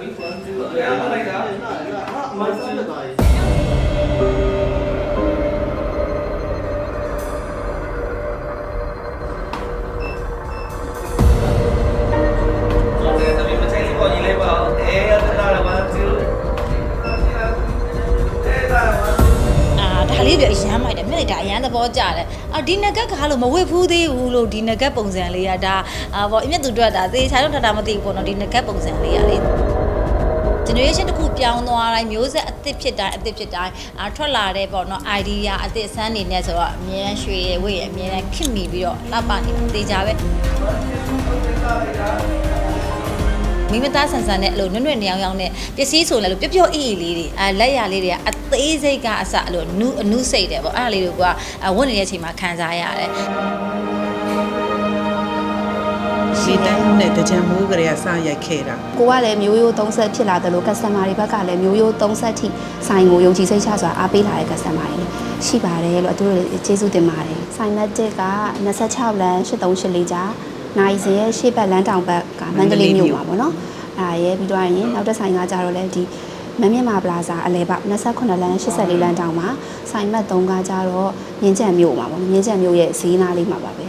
မီးဖုန်းတူတယ်အမလိုက်တာမန်စီလိုက်တာလေးတွေအရန်မိုက်တယ်မြက်လိုက်တာအရန်သဘောကျတယ်အော်ဒီနဂတ်ကားလို့မဝစ်ဖူးသေးဘူးလို့ဒီနဂတ်ပုံစံလေးကဒါဗောအမြက်သူတွေ့တာသေချာတော့ထတာမသိဘူးပေါ့နော်ဒီနဂတ်ပုံစံလေးကလေး generation တစ်ခုပြောင်းသွားတိုင်းမျိုးဆက်အသစ်ဖြစ်တိုင်းအသစ်ဖြစ်တိုင်းအာထွက်လာတဲ့ပေါ့နော် idea အသစ်အဆန်းနေနဲ့ဆိုတော့အမြဲတမ်းရွှေရဝိရအမြဲတမ်းခင်မိပြီးတော့လှပနေတေချာပဲမိမသားဆန်ဆန်နဲ့အဲ့လိုနွတ်နွတ်နေအောင်အောင်နဲ့ပစ္စည်းဆိုလည်းလို့ပျော့ပျော့အေးအေးလေးတွေအဲလက်ရလေးတွေကအသေးစိတ်ကအစအဲ့လိုနုအနုစိတ်တယ်ပေါ့အဲ့ဒါလေးတွေကဝတ်နေတဲ့အချိန်မှာခံစားရတယ် ရှီတန်းနဲ့တကြံမိုးကလေးကစရိုက်ခဲ့တာကိုကလည်းမျိုးရိုးသုံးဆက်ဖြစ်လာတယ်လို့ customer တွေဘက်ကလည်းမျိုးရိုးသုံးဆက်ထိဆိုင်ကိုယုံကြည်စိတ်ချစွာအားပေးလာတဲ့ customer တွေရှိပါတယ်လို့အတူတူကျေးဇူးတင်ပါတယ်ဆိုင်မတ်တစ်က26လမ်း8384ကြားနိုင်စင်ရဲ့ရှေ့ဘက်လမ်းတောင်ဘက်ကမန္တလေးမြို့ပါပေါ့နော်အဲဒါရဲ့ပြီးတော့ရင်နောက်တစ်ဆိုင်ကကြတော့လေဒီမမြင့်မာပလာဇာအလဲပေါက်28လမ်း84လမ်းတောင်မှာဆိုင်မတ်3ကကြတော့မြင်းကျန်မြို့မှာပေါ့မြင်းကျန်မြို့ရဲ့ဈေးနားလေးမှာပါပဲ